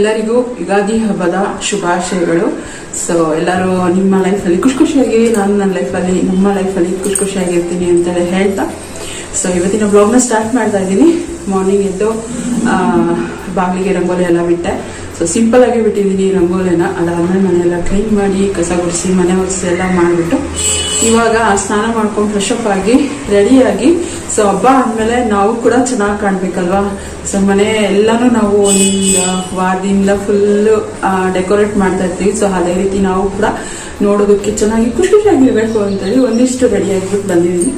ಎಲ್ಲರಿಗೂ ಯುಗಾದಿ ಹಬ್ಬದ ಶುಭಾಶಯಗಳು. ಸೊ ಎಲ್ಲರೂ ನಿಮ್ಮ ಲೈಫಲ್ಲಿ ಖುಷಿ ಖುಷಿಯಾಗಿ ನಾನು ನನ್ನ ಲೈಫಲ್ಲಿ ನಮ್ಮ ಲೈಫಲ್ಲಿ ಖುಷಿ ಖುಷಿಯಾಗಿರ್ತೀನಿ ಅಂತ ಹೇಳ್ತಾ. ಸೊ ಇವತ್ತಿನ ಬ್ಲಾಗ್ನ ಸ್ಟಾರ್ಟ್ ಮಾಡ್ತಾ ಇದ್ದೀನಿ. ಮಾರ್ನಿಂಗ್ ಎದ್ದು ಬಾಗಿಲಿಗೆ ರಂಗೋಲಿ ಎಲ್ಲ ಬಿಟ್ಟೆ. ಸೊ ಸಿಂಪಲ್ ಆಗಿ ಬಿಟ್ಟಿದ್ದೀನಿ ರಂಗೋಲಿನ. ಅದಾದ್ಮೇಲೆ ಮನೆಯೆಲ್ಲ ಕ್ಲೀನ್ ಮಾಡಿ, ಕಸ ಗುಡಿಸಿ, ಮನೆ ಒರೆಸಿ ಎಲ್ಲ ಮಾಡಿಬಿಟ್ಟು ಇವಾಗ ಸ್ನಾನ ಮಾಡ್ಕೊಂಡು ಫ್ರೆಶ್ ಅಪ್ ಆಗಿ ರೆಡಿಯಾಗಿ ಸೊ ಹಬ್ಬ ಆದ್ಮೇಲೆ ನಾವು ಕೂಡ ಚೆನ್ನಾಗಿ ಕಾಣ್ಬೇಕಲ್ವಾ? ಸೊ ಮನೆ ಎಲ್ಲಾನು ನಾವು ಒಂದು ವಾರದಿಂದ ಫುಲ್ಲು ಡೆಕೋರೇಟ್ ಮಾಡ್ತಾ ಇರ್ತೀವಿ. ಸೊ ಅದೇ ರೀತಿ ನಾವು ಕೂಡ ನೋಡೋದಕ್ಕೆ ಚೆನ್ನಾಗಿ ಖುಷಿ ಖುಷಿಯಾಗಿರ್ಬೇಕು ಅಂತೇಳಿ ಒಂದಿಷ್ಟು ರೆಡಿ ಆಗಿಬಿಟ್ಟು ಬಂದಿದ್ದೀನಿ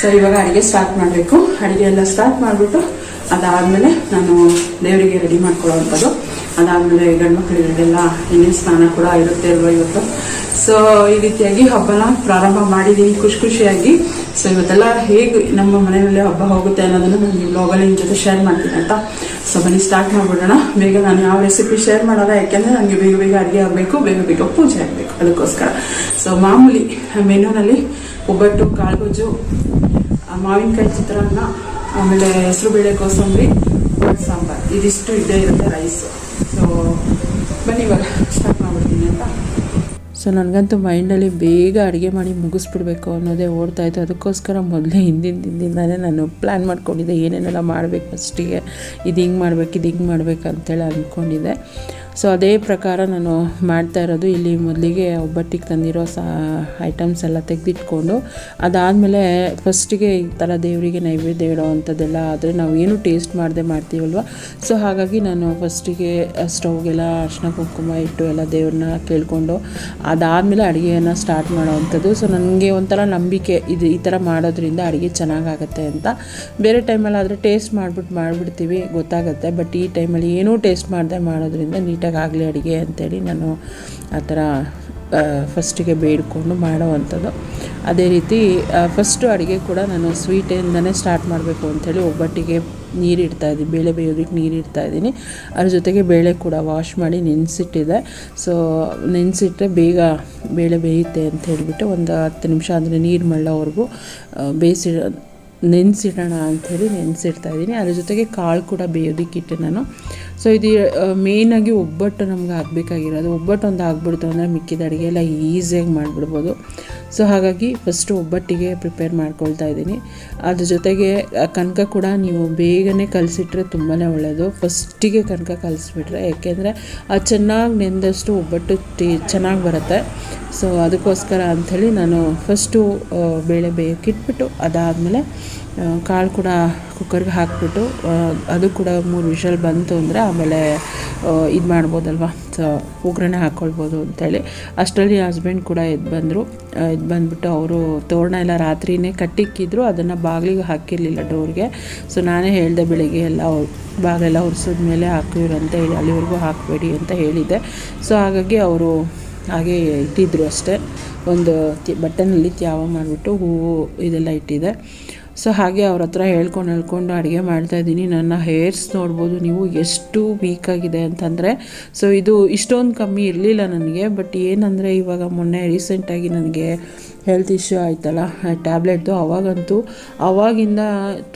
ಸೊ ಇವಾಗ ಅಡುಗೆ ಸ್ಟಾರ್ಟ್ ಮಾಡಬೇಕು. ಅಡುಗೆ ಎಲ್ಲ ಸ್ಟಾರ್ಟ್ ಮಾಡಿಬಿಟ್ಟು ಅದಾದಮೇಲೆ ನಾನು ದೇವರಿಗೆ ರೆಡಿ ಮಾಡ್ಕೊಳ್ಳೋ ಅಂಥದ್ದು ಅದಾದಮೇಲೆ ಗಂಡು ಮಕ್ಕಳಿಗೆಲ್ಲ ಇನ್ನೇನು ಸ್ನಾನ ಕೂಡ ಇರುತ್ತೆ ಅಲ್ವಾ ಇವತ್ತು? ಸೊ ಈ ರೀತಿಯಾಗಿ ಹಬ್ಬನ ಪ್ರಾರಂಭ ಮಾಡಿದ್ದೀನಿ ಖುಷಿ ಖುಷಿಯಾಗಿ. ಸೊ ಇವತ್ತೆಲ್ಲ ಹೇಗೆ ನಮ್ಮ ಮನೆಯಲ್ಲಿ ಹಬ್ಬ ಹೋಗುತ್ತೆ ಅನ್ನೋದನ್ನು ನಾನು ಈ ಬ್ಲಾಗಲ್ಲಿ ನಿಮ್ಮ ಜೊತೆ ಶೇರ್ ಮಾಡ್ತೀನಿ ಅಂತ ಸೊ ಬನ್ನಿ ಸ್ಟಾರ್ಟ್ ಮಾಡಿಬಿಡೋಣ. ಬೇಗ ನಾನು ಯಾವ ರೆಸಿಪಿ ಶೇರ್ ಮಾಡೋಲ್ಲ ಯಾಕೆಂದರೆ ನನಗೆ ಬೇಗ ಬೇಗ ಅಡುಗೆ ಆಗಬೇಕು, ಬೇಗ ಬೇಗ ಪೂಜೆ ಆಗಬೇಕು ಅದಕ್ಕೋಸ್ಕರ. ಸೊ ಮಾಮೂಲಿ ಮೆನುನಲ್ಲಿ ಒಬ್ಬಟ್ಟು ಕಾಳುಗೊಜ್ಜು ಮಾವಿನಕಾಯಿ ಚಿತ್ರಾನ್ನ, ಆಮೇಲೆ ಹೆಸರುಬೇಳೆ, ಕೋಸಂಬರಿ ಸಾಂಬಾರ್. ಇದಿಷ್ಟು ಇದ್ದೇ ಇರುತ್ತೆ ರೈಸ್ ಬನ್ನಿ ಇವಾಗ ಸ್ಟಾರ್ಟ್ ಮಾಡ್ಬಿಡ್ತೀನಿ ಅಂತ ಸೊ ನನಗಂತೂ ಮೈಂಡಲ್ಲಿ ಬೇಗ ಅಡುಗೆ ಮಾಡಿ ಮುಗಿಸ್ಬಿಡ್ಬೇಕು ಅನ್ನೋದೇ ಓಡ್ತಾ ಇತ್ತು. ಅದಕ್ಕೋಸ್ಕರ ಮೊದಲೇ ಹಿಂದಿನ ದಿನದಿಂದಾನೇ ನಾನು ಪ್ಲ್ಯಾನ್ ಮಾಡ್ಕೊಂಡಿದ್ದೆ ಏನೇನೆಲ್ಲ ಮಾಡಬೇಕು ಫಸ್ಟಿಗೆ ಇದು ಹಿಂಗೆ ಮಾಡ್ಬೇಕು, ಇದು ಹಿಂಗೆ ಮಾಡ್ಬೇಕು ಅಂತೇಳಿ ಅಂದ್ಕೊಂಡಿದ್ದೆ ಸೊ ಅದೇ ಪ್ರಕಾರ ನಾನು ಮಾಡ್ತಾ ಇರೋದು. ಇಲ್ಲಿ ಮೊದಲಿಗೆ ಒಬ್ಬಟ್ಟಿಗೆ ತಂದಿರೋ ಸಾ ಐಟಮ್ಸ್ ಎಲ್ಲ ತೆಗೆದಿಟ್ಕೊಂಡು, ಅದಾದಮೇಲೆ ಫಸ್ಟಿಗೆ ಈ ಥರ ದೇವರಿಗೆ ನೈವೇದ್ಯ ಇಡೋ ಅಂಥದ್ದೆಲ್ಲ ಆದರೆ ನಾವು ಏನು ಟೇಸ್ಟ್ ಮಾಡದೆ ಮಾಡ್ತೀವಲ್ವ? ಸೊ ಹಾಗಾಗಿ ನಾನು ಫಸ್ಟಿಗೆ ಸ್ಟವ್ಗೆಲ್ಲ ಅರ್ಶಿನ ಕುಂಕುಮ ಇಟ್ಟು ಎಲ್ಲ ದೇವ್ರನ್ನ ಕೇಳಿಕೊಂಡು, ಅದಾದಮೇಲೆ ಅಡುಗೆಯನ್ನು ಸ್ಟಾರ್ಟ್ ಮಾಡೋ ಅಂಥದ್ದು ಸೊ ನನಗೆ ಒಂಥರ ನಂಬಿಕೆ ಇದು ಈ ಥರ ಮಾಡೋದ್ರಿಂದ ಅಡುಗೆ ಚೆನ್ನಾಗಾಗತ್ತೆ ಅಂತ. ಬೇರೆ ಟೈಮಲ್ಲಿ ಆದರೆ ಟೇಸ್ಟ್ ಮಾಡಿಬಿಟ್ಟು ಮಾಡಿಬಿಡ್ತೀವಿ, ಗೊತ್ತಾಗುತ್ತೆ. ಬಟ್ ಈ ಟೈಮಲ್ಲಿ ಏನೂ ಟೇಸ್ಟ್ ಮಾಡದೆ ಮಾಡೋದ್ರಿಂದ ನೀಟಾಗಿ ಆಗಲಿ ಅಡುಗೆ ಅಂತೇಳಿ ನಾನು ಆ ಥರ ಫಸ್ಟಿಗೆ ಬೇಡಿಕೊಂಡು ಮಾಡೋವಂಥದ್ದು ಅದೇ ರೀತಿ ಫಸ್ಟು ಅಡುಗೆ ಕೂಡ ನಾನು ಸ್ವೀಟಿಂದನೇ ಸ್ಟಾರ್ಟ್ ಮಾಡಬೇಕು ಅಂಥೇಳಿ ಒಬ್ಬಟ್ಟಿಗೆ ನೀರು ಇಡ್ತಾ ಇದ್ದೀನಿ. ಬೇಳೆ ಬೇಯೋದಕ್ಕೆ ನೀರು ಇಡ್ತಾ ಇದ್ದೀನಿ. ಅದ್ರ ಜೊತೆಗೆ ಬೇಳೆ ಕೂಡ ವಾಶ್ ಮಾಡಿ ನೆನೆಸಿಟ್ಟಿದೆ. ಸೊ ನೆನೆಸಿಟ್ರೆ ಬೇಗ ಬೇಳೆ ಬೇಯುತ್ತೆ ಅಂತ ಹೇಳಿಬಿಟ್ಟು ಒಂದು ಹತ್ತು ನಿಮಿಷ ಅಂದರೆ ನೀರು ಮಳ್ಳೋವರೆಗೂ ಬೇಯಿಸಿ ನೆನೆಸಿಡೋಣ ಅಂಥೇಳಿ ನೆನೆಸಿಡ್ತಾ ಇದ್ದೀನಿ. ಅದ್ರ ಜೊತೆಗೆ ಕಾಳು ಕೂಡ ಬೇಯೋದಕ್ಕಿಟ್ಟೆ ನಾನು. ಸೊ ಇದು ಮೇಯ್ನಾಗಿ ಒಬ್ಬಟ್ಟು ನಮ್ಗೆ ಆಗಬೇಕಾಗಿರೋದು. ಒಬ್ಬಟ್ಟು ಒಂದು ಆಗ್ಬಿಡ್ತು ಅಂದರೆ ಮಿಕ್ಕಿದ ಅಡುಗೆ ಎಲ್ಲ ಈಸಿಯಾಗಿ ಮಾಡಿಬಿಡ್ಬೋದು. ಸೊ ಹಾಗಾಗಿ ಫಸ್ಟು ಒಬ್ಬಟ್ಟಿಗೆ ಪ್ರಿಪೇರ್ ಮಾಡ್ಕೊಳ್ತಾ ಇದ್ದೀನಿ. ಅದ್ರ ಜೊತೆಗೆ ಕನಕ ಕೂಡ ನೀವು ಬೇಗನೆ ಕಲಿಸಿಟ್ರೆ ತುಂಬಾ ಒಳ್ಳೆಯದು ಫಸ್ಟಿಗೆ ಕನಕ ಕಲಿಸ್ಬಿಟ್ರೆ, ಯಾಕೆಂದರೆ ಅದು ಚೆನ್ನಾಗಿ ನೆಂದಷ್ಟು ಒಬ್ಬಟ್ಟು ಟೇ, ಚೆನ್ನಾಗಿ ಬರುತ್ತೆ. ಸೊ ಅದಕ್ಕೋಸ್ಕರ ಅಂಥೇಳಿ ನಾನು ಫಸ್ಟು ಬೇಳೆ ಬೇಯೋಕ್ಕಿಟ್ಬಿಟ್ಟು ಅದಾದಮೇಲೆ ಕಾಳು ಕೂಡ ಕುಕ್ಕರ್ಗೆ ಹಾಕ್ಬಿಟ್ಟು ಅದು ಕೂಡ ಮೂರು ವಿಷಲ್ ಬಂತು ಅಂದರೆ ಆಮೇಲೆ ಇದು ಮಾಡ್ಬೋದಲ್ವ? ಸೊ ಒಗ್ಗರಣೆ ಹಾಕ್ಕೊಳ್ಬೋದು ಅಂತೇಳಿ. ಅಷ್ಟರಲ್ಲಿ ಹಸ್ಬೆಂಡ್ ಕೂಡ ಎದ್ದು ಬಂದರು. ಎದ್ದು ಬಂದುಬಿಟ್ಟು ಅವರು ತೋರಣ ಎಲ್ಲ ರಾತ್ರಿನೇ ಕಟ್ಟಿಕ್ಕಿದ್ರು. ಅದನ್ನು ಬಾಗಿಲಿಗೆ ಹಾಕಿರಲಿಲ್ಲ ಡೋರ್ಗೆ ಸೊ ನಾನೇ ಹೇಳಿದೆ ಬೆಳಿಗ್ಗೆ ಎಲ್ಲ ಬಾಗಿಲೆಲ್ಲ ಉರ್ಸಿದ್ಮೇಲೆ ಹಾಕಿದ್ರು ಅಂತ ಹೇಳಿ, ಅಲ್ಲಿವರೆಗೂ ಹಾಕಬೇಡಿ ಅಂತ ಹೇಳಿದ್ದೆ. ಸೊ ಹಾಗಾಗಿ ಅವರು ಹಾಗೆ ಇಟ್ಟಿದ್ರು ಅಷ್ಟೇ. ಒಂದು ಬಟ್ಟೆನಲ್ಲಿ ತ್ಯಾವ ಮಾಡಿಬಿಟ್ಟು ಹೂವು ಇದೆಲ್ಲ ಇಟ್ಟಿದೆ ಸೊ ಹಾಗೆ ಅವ್ರ ಹತ್ರ ಹೇಳ್ಕೊಂಡು ಹೇಳ್ಕೊಂಡು ಅಡುಗೆ ಮಾಡ್ತಾಯಿದ್ದೀನಿ ನನ್ನ ಹೇರ್ಸ್ ನೋಡ್ಬೋದು ನೀವು ಎಷ್ಟು ವೀಕಾಗಿದೆ ಅಂತಂದರೆ, ಸೊ ಇದು ಇಷ್ಟೊಂದು ಕಮ್ಮಿ ಇರಲಿಲ್ಲ ನನಗೆ ಬಟ್ ಏನಂದರೆ ಇವಾಗ ಮೊನ್ನೆ ರೀಸೆಂಟಾಗಿ ನನಗೆ ಹೆಲ್ತ್ ಇಶ್ಯೂ ಆಯ್ತಲ್ಲ ಟ್ಯಾಬ್ಲೆಟ್ದು ಅವಾಗಂತೂ, ಅವಾಗಿಂದ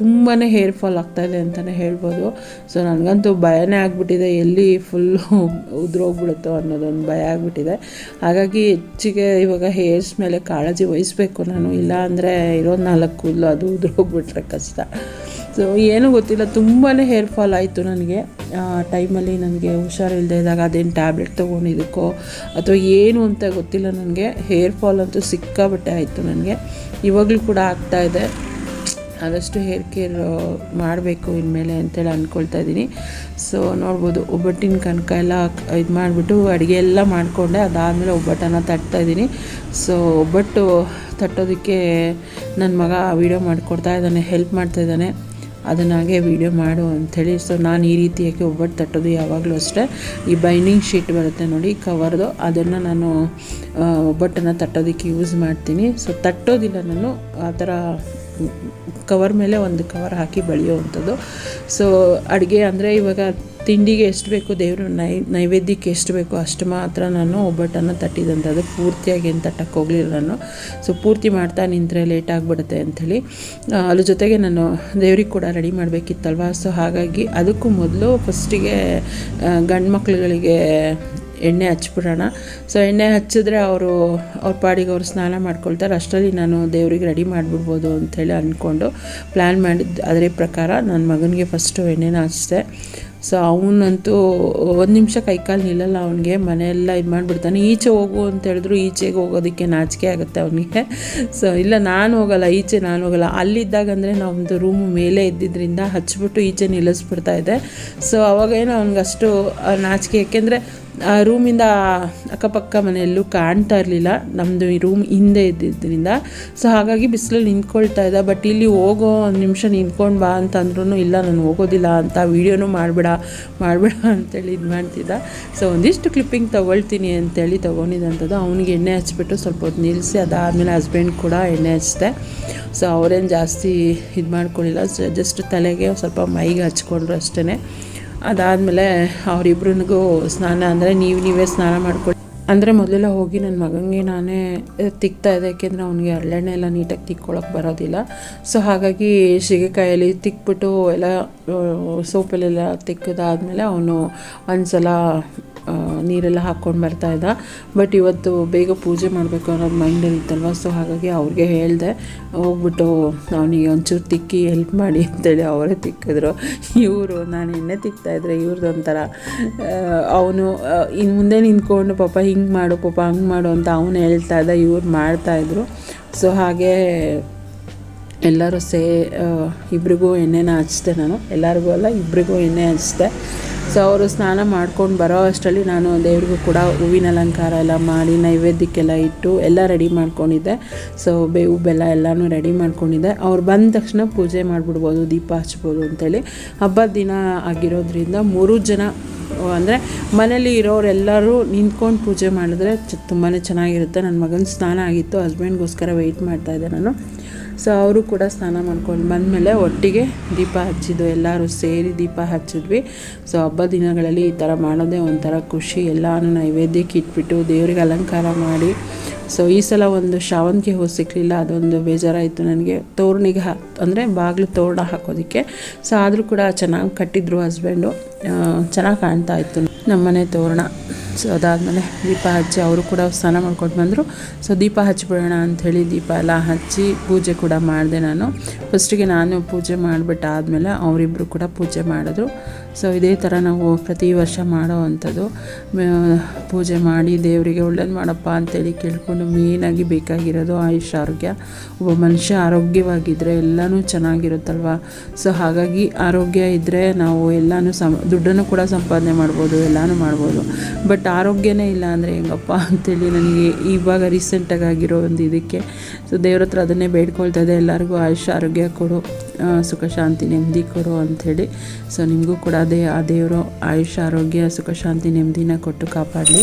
ತುಂಬಾ ಹೇರ್ ಫಾಲ್ ಆಗ್ತಾಯಿದೆ ಅಂತಲೇ ಹೇಳ್ಬೋದು. ಸೊ ನನಗಂತೂ ಭಯನೇ ಆಗಿಬಿಟ್ಟಿದೆ, ಎಲ್ಲಿ ಫುಲ್ಲು ಉದುರೋಗ್ಬಿಡುತ್ತೋ ಅನ್ನೋದೊಂದು ಭಯ ಆಗಿಬಿಟ್ಟಿದೆ. ಹಾಗಾಗಿ ಹೆಚ್ಚಿಗೆ ಇವಾಗ ಹೇರ್ಸ್ ಮೇಲೆ ಕಾಳಜಿ ವಹಿಸ್ಬೇಕು ನಾನು. ಇಲ್ಲ ಅಂದರೆ ಇರೋ ನಾಲ್ಕು ಕೂದಲು ಅದು ಉದುರೋಗ್ಬಿಟ್ರೆ ಕಷ್ಟ. ಸೊ ಏನೂ ಗೊತ್ತಿಲ್ಲ ತುಂಬಾ ಹೇರ್ ಫಾಲ್ ಆಯಿತು ನನಗೆ. ಆ ಟೈಮಲ್ಲಿ ನನಗೆ ಹುಷಾರಿಲ್ಲದೆ ಇದ್ದಾಗ ಅದೇನು ಟ್ಯಾಬ್ಲೆಟ್ ತೊಗೊಂಡಿದ್ದಕ್ಕೋ, ಅಥವಾ ಏನು ಅಂತ ಗೊತ್ತಿಲ್ಲ ನನಗೆ. ಹೇರ್ ಫಾಲ್ ಅಂತೂ ಸಿಕ್ಕಾಬಟ್ಟೆ ಆಯಿತು ನನಗೆ. ಇವಾಗಲೂ ಕೂಡ ಆಗ್ತಾ ಇದೆ. ಆದಷ್ಟು ಹೇರ್ ಕೇರ್ ಮಾಡಬೇಕು ಇನ್ಮೇಲೆ ಅಂತೇಳಿ ಅಂದ್ಕೊಳ್ತಾ ಇದ್ದೀನಿ. ಸೊ, ನೋಡ್ಬೋದು, ಒಬ್ಬಟ್ಟಿನ ಕನಕ ಎಲ್ಲ ಇದು ಮಾಡಿಬಿಟ್ಟು ಅಡುಗೆ ಎಲ್ಲ ಮಾಡಿಕೊಂಡೆ. ಅದಾದಮೇಲೆ ಒಬ್ಬಟ್ಟನ್ನು ತಟ್ತಾ ಇದ್ದೀನಿ. ಸೊ, ಒಬ್ಬಟ್ಟು ತಟ್ಟೋದಕ್ಕೆ ನನ್ನ ಮಗ ವೀಡಿಯೋ ಮಾಡಿಕೊಡ್ತಾ ಇದ್ದಾನೆ, ಹೆಲ್ಪ್ ಮಾಡ್ತಾ ಇದ್ದಾನೆ. ಅದನ್ನ ಹಾಗೆ ವೀಡಿಯೋ ಮಾಡು ಅಂಥೇಳಿ ಸೊ, ನಾನು ಈ ರೀತಿಯಾಗಿ ಒಬ್ಬಟ್ಟು ತಟ್ಟೋದು ಯಾವಾಗಲೂ ಅಷ್ಟೇ. ಈ ಬೈಂಡಿಂಗ್ ಶೀಟ್ ಬರುತ್ತೆ ನೋಡಿ, ಕವರ್ದು. ಅದನ್ನು ನಾನು ಒಬ್ಬಟ್ಟನ್ನು ತಟ್ಟೋದಕ್ಕೆ ಯೂಸ್ ಮಾಡ್ತೀನಿ. ಸೊ, ತಟ್ಟೋದಿಲ್ಲ ನಾನು, ಆ ಥರ ಕವರ್ ಮೇಲೆ ಒಂದು ಕವರ್ ಹಾಕಿ ಬೆಳೆಯೋವಂಥದ್ದು. ಸೊ ಅಡುಗೆ ಅಂದರೆ ಇವಾಗ ತಿಂಡಿಗೆ ಎಷ್ಟು ಬೇಕು, ದೇವರು ನೈ, ನೈವೇದ್ಯಕ್ಕೆ ಎಷ್ಟು ಬೇಕು ಅಷ್ಟು ಮಾತ್ರ ನಾನು ಒಬ್ಬಟ್ಟನ್ನು ತಟ್ಟಿದಂಥದ್ದು ಪೂರ್ತಿಯಾಗಿ ಏನು ತಟ್ಟಕ್ಕೆ ಹೋಗಲಿಲ್ಲ ನಾನು. ಸೊ ಪೂರ್ತಿ ಮಾಡ್ತಾ ನಿಂತರೆ ಲೇಟ್ ಆಗಿಬಿಡುತ್ತೆ ಅಂಥೇಳಿ ಅದ್ರ ಜೊತೆಗೆ ನಾನು ದೇವ್ರಿಗೆ ಕೂಡ ರೆಡಿ ಮಾಡಬೇಕಿತ್ತಲ್ವ? ಸೊ ಹಾಗಾಗಿ ಅದಕ್ಕೂ ಮೊದಲು ಫಸ್ಟಿಗೆ ಗಂಡು ಮಕ್ಳುಗಳಿಗೆ ಎಣ್ಣೆ ಹಚ್ಬಿಡೋಣ. ಸೊ ಎಣ್ಣೆ ಹಚ್ಚಿದ್ರೆ ಅವರು, ಅವ್ರ ಪಾಡಿಗೆ ಅವರು ಸ್ನಾನ ಮಾಡ್ಕೊಳ್ತಾರೆ. ಅಷ್ಟರಲ್ಲಿ ನಾನು ದೇವ್ರಿಗೆ ರೆಡಿ ಮಾಡಿಬಿಡ್ಬೋದು ಅಂಥೇಳಿ ಅಂದ್ಕೊಂಡು ಪ್ಲ್ಯಾನ್ ಮಾಡಿದ್ದು ಅದರ ಪ್ರಕಾರ ನನ್ನ ಮಗನಿಗೆ ಫಸ್ಟು ಎಣ್ಣೆನ ಹಚ್ಚಿದೆ. ಸೊ ಅವನಂತೂ ಒಂದು ನಿಮಿಷ ಕೈಕಾಲು ನಿಲ್ಲಲ್ಲ ಅವನಿಗೆ, ಮನೆಯೆಲ್ಲ ಇದು ಮಾಡಿಬಿಡ್ತಾನೆ. ಈಚೆ ಹೋಗು ಅಂತ ಹೇಳಿದ್ರು ಈಚೆಗೆ ಹೋಗೋದಕ್ಕೆ ನಾಚಿಕೆ ಆಗುತ್ತೆ ಅವನಿಗೆ. ಸೊ ಇಲ್ಲ, ನಾನು ಹೋಗಲ್ಲ, ಈಚೆ ನಾನು ಹೋಗಲ್ಲ. ಅಲ್ಲಿದ್ದಾಗ ಅಂದರೆ ನಮ್ಮದು ರೂಮ್ ಮೇಲೆ ಇದ್ದಿದ್ದರಿಂದ ಹಚ್ಬಿಟ್ಟು ಈಚೆ ನಿಲ್ಲಿಸ್ಬಿಡ್ತಾ ಇದೆ ಸೊ ಅವಾಗೇನು ಅವ್ನಿಗೆ ಅಷ್ಟು ನಾಚಿಕೆ, ಯಾಕೆಂದರೆ ಆ ರೂಮಿಂದ ಅಕ್ಕಪಕ್ಕ ಮನೆಯಲ್ಲೂ ಕಾಣ್ತಾ ಇರಲಿಲ್ಲ. ನಮ್ಮದು ಈ ರೂಮ್ ಹಿಂದೆ ಇದ್ದಿದ್ದರಿಂದ. ಸೊ ಹಾಗಾಗಿ ಬಿಸಿಲಲ್ಲಿ ನಿಂತ್ಕೊಳ್ತಾ ಇದ್ದ. ಬಟ್ ಇಲ್ಲಿ ಹೋಗೋ ಒಂದು ನಿಮಿಷ ನಿಂತ್ಕೊಂಡು ಬಾ ಅಂತಂದ್ರೂ ಇಲ್ಲ, ನಾನು ಹೋಗೋದಿಲ್ಲ ಅಂತ ವೀಡಿಯೋನೂ ಮಾಡಬೇಡ ಮಾಡಬೇಡ ಅಂತೇಳಿ ಇದು ಮಾಡ್ತಿದ್ದ. ಸೊ ಒಂದಿಷ್ಟು ಕ್ಲಿಪ್ಪಿಂಗ್ ತೊಗೊಳ್ತೀನಿ ಅಂತೇಳಿ ತೊಗೊಂಡಿದ್ದಂಥದ್ದು. ಅವನಿಗೆ ಎಣ್ಣೆ ಹಚ್ಬಿಟ್ಟು ಸ್ವಲ್ಪ ಹೊತ್ತು ನಿಲ್ಲಿಸಿ, ಅದಾದಮೇಲೆ ಹಸ್ಬೆಂಡ್ ಕೂಡ ಎಣ್ಣೆ ಹಚ್ಚಿದೆ ಸೊ ಅವರೇನು ಜಾಸ್ತಿ ಇದು ಮಾಡ್ಕೊಳ್ಳಿಲ್ಲ ಜಸ್ಟ್ ತಲೆಗೆ ಸ್ವಲ್ಪ ಮೈಗೆ ಹಚ್ಕೊಂಡ್ರು ಅಷ್ಟೇ ಅದಾದಮೇಲೆ ಅವರಿಬ್ರಿಗೂ ಸ್ನಾನ ಅಂದರೆ ನೀವು ನೀವೇ ಸ್ನಾನ ಮಾಡ್ಕೊಳ್ಳಿ ಅಂದರೆ ಮೊದಲೆಲ್ಲ ಹೋಗಿ ನನ್ನ ಮಗನಿಗೆ ನಾನೇ ತಿಕ್ತಾ ಇದೆ ಯಾಕೆಂದರೆ ಅವನಿಗೆ ಹರಳೆಣ್ಣೆ ಎಲ್ಲ ನೀಟಾಗಿ ತಿಕ್ಕೊಳಕ್ಕೆ ಬರೋದಿಲ್ಲ. ಸೊ ಹಾಗಾಗಿ ಸೀಗೆಕಾಯಲ್ಲಿ ತಿಕ್ಬಿಟ್ಟು ಎಲ್ಲ ಸೋಪಲ್ಲೆಲ್ಲ ತಿಕ್ಕಿದಾದ್ಮೇಲೆ ಅವನು ಒಂದ್ಸಲ ಆ, ನೀರೆಲ್ಲ ಹಾಕ್ಕೊಂಡು ಬರ್ತಾ ಇದ್ದ. ಬಟ್ ಇವತ್ತು ಬೇಗ ಪೂಜೆ ಮಾಡಬೇಕು ಅನ್ನೋದು ಮೈಂಡಲ್ಲಿ ಇತ್ತಲ್ವ? ಸೊ ಹಾಗಾಗಿ ಅವ್ರಿಗೆ ಹೇಳಿದೆ, ಹೋಗ್ಬಿಟ್ಟು ಅವನಿಗೆ ಒಂಚೂರು ತಿಕ್ಕಿ ಹೆಲ್ಪ್ ಮಾಡಿ ಅಂತೇಳಿ ಅವರೇ ತಿಕ್ಕಿದ್ರು. ಇವರು, ನಾನು ಎಣ್ಣೆ ತಿಕ್ತಾ ಇದ್ದರೆ ಇವ್ರದ್ದು ಒಂಥರ ಅವನು ಇನ್ನು ಮುಂದೆ ನಿಂತ್ಕೊಂಡು ಪಾಪ ಹಿಂಗೆ ಮಾಡು, ಪಾಪ ಹಂಗೆ ಮಾಡು ಅಂತ ಅವನು ಹೇಳ್ತಾ ಇದ್ದ, ಇವ್ರು ಮಾಡ್ತಾಯಿದ್ರು ಸೊ ಹಾಗೆ ಎಲ್ಲರೂ ಸೇ ಇಬ್ಬರಿಗೂ ಎಣ್ಣೆನ ಹಚ್ಚಿದೆ ನಾನು. ಎಲ್ಲರಿಗೂ ಅಲ್ಲ, ಇಬ್ರಿಗೂ ಎಣ್ಣೆ ಹಚ್ಚಿದೆ. ಸೊ ಅವರು ಸ್ನಾನ ಮಾಡ್ಕೊಂಡು ಬರೋ ಅಷ್ಟರಲ್ಲಿ ನಾನು ದೇವ್ರಿಗೂ ಕೂಡ ಹೂವಿನ ಅಲಂಕಾರ ಎಲ್ಲ ಮಾಡಿ, ನೈವೇದ್ಯಕ್ಕೆಲ್ಲ ಇಟ್ಟು ಎಲ್ಲ ರೆಡಿ ಮಾಡ್ಕೊಂಡಿದ್ದೆ. ಸೊ ಬೇವು ಬೆಲ್ಲ ಎಲ್ಲನೂ ರೆಡಿ ಮಾಡ್ಕೊಂಡಿದ್ದೆ. ಅವ್ರು ಬಂದ ತಕ್ಷಣ ಪೂಜೆ ಮಾಡಿಬಿಡ್ಬೋದು, ದೀಪ ಹಚ್ಬೋದು ಅಂತೇಳಿ. ಹಬ್ಬದ ದಿನ ಆಗಿರೋದ್ರಿಂದ ಮೂರು ಜನ, ಅಂದರೆ ಮನೇಲಿ ಇರೋರೆಲ್ಲರೂ ನಿಂತ್ಕೊಂಡು ಪೂಜೆ ಮಾಡಿದ್ರೆ ತುಂಬಾ ಚೆನ್ನಾಗಿರುತ್ತೆ. ನನ್ನ ಮಗನ ಸ್ನಾನ ಆಗಿತ್ತು ಹಸ್ಬೆಂಡ್ಗೋಸ್ಕರ ವೆಯ್ಟ್ ಮಾಡ್ತಾಯಿದ್ದೆ ನಾನು. ಸೊ ಅವರು ಕೂಡ ಸ್ನಾನ ಮಾಡ್ಕೊಂಡು ಬಂದಮೇಲೆ ಒಟ್ಟಿಗೆ ದೀಪ ಹಚ್ಚಿದ್ದು. ಎಲ್ಲರೂ ಸೇರಿ ದೀಪ ಹಚ್ಚಿದ್ವಿ. ಸೊ ಹಬ್ಬ ದಿನಗಳಲ್ಲಿ ಈ ಥರ ಮಾಡೋದೇ ಒಂಥರ ಖುಷಿ. ಎಲ್ಲನೂ ನೈವೇದ್ಯಕ್ಕೆ ಇಟ್ಬಿಟ್ಟು ದೇವರಿಗೆ ಅಲಂಕಾರ ಮಾಡಿ. ಸೊ ಈ ಸಲ ಒಂದು ಶಾವಂತಿಗೆ ಹೂ ಸಿಕ್ಕಲಿಲ್ಲ ಅದೊಂದು ಬೇಜಾರಾಯಿತು ನನಗೆ. ತೋರಣಿಗೆ ಹಾ, ಅಂದರೆ ಬಾಗಿಲು ತೋರಣ ಹಾಕೋದಕ್ಕೆ. ಸೊ ಆದರೂ ಕೂಡ ಚೆನ್ನಾಗಿ ಕಟ್ಟಿದ್ರು ಹಸ್ಬೆಂಡು ಚೆನ್ನಾಗಿ ಕಾಣ್ತಾ ಇತ್ತು. ನಮ್ಮನೆ ತೋರಣ. ಸೊ ಅದಾದಮೇಲೆ ದೀಪ ಹಚ್ಚಿ ಅವರು ಕೂಡ ಸ್ನಾನ ಮಾಡ್ಕೊಂಡು ಬಂದರು. ಸೊ ದೀಪ ಹಚ್ಚಿಬಿಡೋಣ ಅಂಥೇಳಿ ದೀಪ ಎಲ್ಲ ಹಚ್ಚಿ ಪೂಜೆ ಕೂಡ ಮಾಡಿದೆ ನಾನು. ಫಸ್ಟಿಗೆ ನಾನು ಪೂಜೆ ಮಾಡಿಬಿಟ್ಟು ಆದಮೇಲೆ ಅವರಿಬ್ಬರು ಕೂಡ ಪೂಜೆ ಮಾಡಿದ್ರು. ಸೊ ಇದೇ ಥರ ನಾವು ಪ್ರತಿ ವರ್ಷ ಮಾಡೋ ಅಂಥದ್ದು. ಪೂಜೆ ಮಾಡಿ ದೇವರಿಗೆ ಒಳ್ಳೇದು ಮಾಡಪ್ಪ ಅಂತೇಳಿ ಕೇಳಿಕೊಂಡು ಮೇನಾಗಿ ಬೇಕಾಗಿರೋದು ಆಯುಷ್ ಆರೋಗ್ಯ. ಒಬ್ಬ ಮನುಷ್ಯ ಆರೋಗ್ಯವಾಗಿದ್ದರೆ ಎಲ್ಲನೂ ಚೆನ್ನಾಗಿರುತ್ತಲ್ವ? ಸೊ ಹಾಗಾಗಿ ಆರೋಗ್ಯ ಇದ್ದರೆ ನಾವು ಎಲ್ಲನೂ ಸಮ, ದುಡ್ಡನ್ನು ಕೂಡ ಸಂಪಾದನೆ ಮಾಡ್ಬೋದು ಎಲ್ಲನೂ ಮಾಡ್ಬೋದು. ಬಟ್ ಆರೋಗ್ಯನೇ ಇಲ್ಲ ಅಂದರೆ ಹೆಂಗಪ್ಪ ಅಂತೇಳಿ ನನಗೆ ಇವಾಗ ರೀಸೆಂಟಾಗಿ ಆಗಿರೋ ಒಂದು ಇದಕ್ಕೆ. ಸೊ ದೇವ್ರ ಹತ್ರ ಅದನ್ನೇ ಬೇಡ್ಕೊಳ್ತಾ ಇದೆ ಎಲ್ಲರಿಗೂ ಆಯುಷ್, ಆರೋಗ್ಯ ಕೊಡು ಸುಖ, ಶಾಂತಿ, ನೆಮ್ಮದಿ ಕೊಡು ಅಂಥೇಳಿ ಸೊ ನಿಮಗೂ ಕೂಡ ಅದೇ ಆ ದೇವರು ಆಯುಷ್, ಆರೋಗ್ಯ, ಸುಖ, ಶಾಂತಿ, ನೆಮ್ಮದಿನ ಕೊಟ್ಟು ಕಾಪಾಡಲಿ.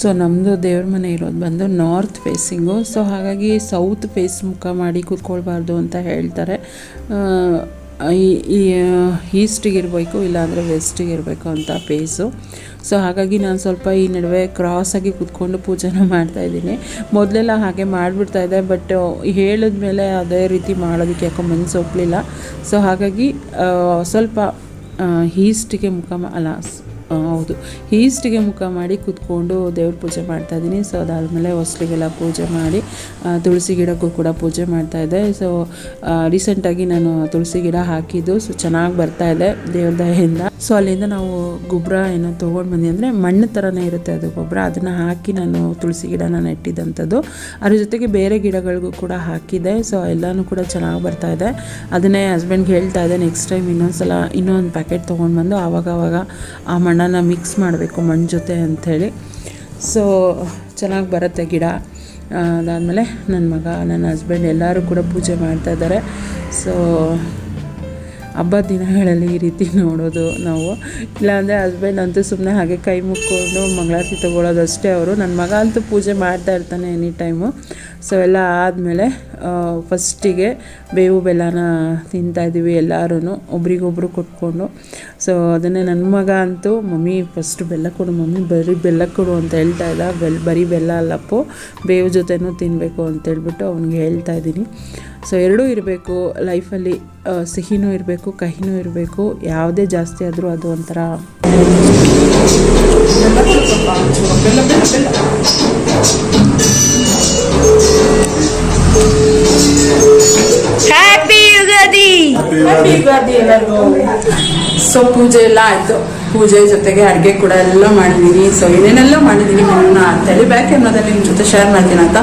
ಸೊ ನಮ್ಮದು ದೇವ್ರ ಮನೆ ಇರೋದು ಬಂದು ನಾರ್ತ್ ಫೇಸಿಂಗು ಸೊ ಹಾಗಾಗಿ ಸೌತ್ ಫೇಸ್ ಮುಖ ಮಾಡಿ ಕೂತ್ಕೊಳ್ಬಾರ್ದು ಅಂತ ಹೇಳ್ತಾರೆ. ಈಸ್ಟಿಗೆ ಇರಬೇಕು, ಇಲ್ಲಾಂದರೆ ವೆಸ್ಟಿಗೆ ಇರಬೇಕು ಅಂತ ಫೇಸು ಸೊ ಹಾಗಾಗಿ ನಾನು ಸ್ವಲ್ಪ ಈ ನಡುವೆ ಕ್ರಾಸಾಗಿ ಕೂತ್ಕೊಂಡು ಪೂಜೆನ ಮಾಡ್ತಾ ಇದ್ದೀನಿ. ಮೊದಲೆಲ್ಲ ಹಾಗೆ ಮಾಡಿಬಿಡ್ತಾ ಇದ್ದೆ ಬಟ್ ಹೇಳಿದ್ಮೇಲೆ ಅದೇ ರೀತಿ ಮಾಡೋದಕ್ಕೆ ಯಾಕೋ ಮನಸ್ಸು ಒಪ್ಪಲಿಲ್ಲ ಸೊ ಹಾಗಾಗಿ ಸ್ವಲ್ಪ ಈಸ್ಟಿಗೆ ಮುಖ ಅಲ್ಲ ಹೌದು. ಈಸ್ಟಿಗೆ ಮುಖ ಮಾಡಿ ಕೂತ್ಕೊಂಡು ದೇವ್ರ ಪೂಜೆ ಮಾಡ್ತಾ ಇದ್ದೀನಿ. ಸೊ ಅದಾದಮೇಲೆ ಹೊಸ್ಲಿಗೆಲ್ಲ ಪೂಜೆ ಮಾಡಿ ತುಳಸಿ ಗಿಡಕ್ಕೂ ಕೂಡ ಪೂಜೆ ಮಾಡ್ತಾ ಇದ್ದೆ. ಸೊ ರೀಸೆಂಟಾಗಿ ನಾನು ತುಳಸಿ ಗಿಡ ಹಾಕಿದ್ದು. ಸೊ ಚೆನ್ನಾಗಿ ಬರ್ತಾ ಇದೆ ದೇವ್ರ ದಯೆಯಿಂದ. ಸೊ ಅಲ್ಲಿಂದ ನಾವು ಗೊಬ್ಬರ ಏನೋ ತೊಗೊಂಡು ಬಂದಿ ಅಂದರೆ ಮಣ್ಣು ಥರನೇ ಇರುತ್ತೆ ಅದು ಗೊಬ್ಬರ. ಅದನ್ನು ಹಾಕಿ ನಾನು ತುಳಸಿ ಗಿಡನ ನೆಟ್ಟಿದ್ದಂಥದ್ದು ಅದ್ರ ಜೊತೆಗೆ ಬೇರೆ ಗಿಡಗಳಿಗೂ ಕೂಡ ಹಾಕಿದೆ ಸೊ ಎಲ್ಲನೂ ಕೂಡ ಚೆನ್ನಾಗಿ ಬರ್ತಾ ಇದೆ. ಅದನ್ನೇ ಹಸ್ಬೆಂಡ್ಗೆ ಹೇಳ್ತಾ ಇದೆ ನೆಕ್ಸ್ಟ್ ಟೈಮ್ ಇನ್ನೊಂದು ಸಲ ಇನ್ನೊಂದು ಪ್ಯಾಕೆಟ್ ತೊಗೊಂಡು ಬಂದು ಆವಾಗ ಆವಾಗ ಆ ಮಣ್ಣನ್ನು ಮಿಕ್ಸ್ ಮಾಡಬೇಕು ಮಣ್ಣು ಜೊತೆ ಅಂಥೇಳಿ. ಸೊ ಚೆನ್ನಾಗಿ ಬರುತ್ತೆ ಗಿಡ. ಅದಾದಮೇಲೆ ನನ್ನ ಮಗ, ನನ್ನ ಹಸ್ಬೆಂಡ್ ಎಲ್ಲರೂ ಕೂಡ ಪೂಜೆ ಮಾಡ್ತಾ ಇದ್ದಾರೆ ಸೊ ಹಬ್ಬದ ದಿನಗಳಲ್ಲಿ ಈ ರೀತಿ ನೋಡೋದು ನಾವು. ಇಲ್ಲಾಂದರೆ ಹಸ್ಬೆಂಡ್ ಅಂತೂ ಸುಮ್ಮನೆ ಹಾಗೆ ಕೈ ಮುಕ್ಕೊಂಡು ಮಂಗಳಾರತಿ ತೊಗೊಳೋದು ಅಷ್ಟೇ ಅವರು. ನನ್ನ ಮಗ ಅಂತೂ ಪೂಜೆ ಮಾಡ್ತಾ ಇರ್ತಾನೆ ಎನಿ ಟೈಮು ಸೊ ಎಲ್ಲ ಆದಮೇಲೆ ಫಸ್ಟಿಗೆ ಬೇವು ಬೆಲ್ಲನ ತಿಂತಾಯಿದ್ದೀವಿ ಎಲ್ಲರೂ ಒಬ್ರಿಗೊಬ್ರು ಕೊಟ್ಕೊಂಡು. ಸೊ ಅದನ್ನೇ ನನ್ನ ಮಗ ಅಂತೂ, ಮಮ್ಮಿ ಫಸ್ಟ್ ಬೆಲ್ಲ ಕೊಡು, ಮಮ್ಮಿ, ಬರೀ ಬೆಲ್ಲ ಕೊಡು ಅಂತ ಹೇಳ್ತಾ ಇದ್ದ. ಬೆಲ್, ಬರೀ ಬೆಲ್ಲ ಅಲ್ಲಪ್ಪು ಬೇವು ಜೊತೆನೂ ತಿನ್ನಬೇಕು ಅಂತೇಳ್ಬಿಟ್ಟು ಅವ್ನಿಗೆ ಹೇಳ್ತಾ ಇದ್ದೀನಿ. ಸೊ ಎರಡೂ ಇರಬೇಕು, ಲೈಫಲ್ಲಿ ಸಿಹಿನೂ ಇರಬೇಕು, ಕಹಿನೂ ಇರಬೇಕು, ಯಾವುದೇ ಜಾಸ್ತಿ ಆದರೂ ಅದು ಒಂಥರ. ಹ್ಯಾಪಿ ಯುಗಾದಿ ಹ್ಯಾಪಿ ಯುಗಾದಿ ಎಲ್ಲರಿಗೂ. ಸೊ ಪೂಜೆ ಎಲ್ಲ ಆಯ್ತು. ಪೂಜೆ ಜೊತೆಗೆ ಅಡುಗೆ ಕೂಡ ಎಲ್ಲ ಮಾಡಿದ್ದೀನಿ ಸೊ ಏನೇನೆಲ್ಲ ಮಾಡಿದ್ದೀನಿ ನನ್ನ ತಲೆ ಬ್ಯಾಕ್ ಕ್ಯಾಮ್ರಾದಲ್ಲಿ ನಿಮ್ಮ ಜೊತೆ ಶೇರ್ ಮಾಡ್ತೀನಿ ಅಂತ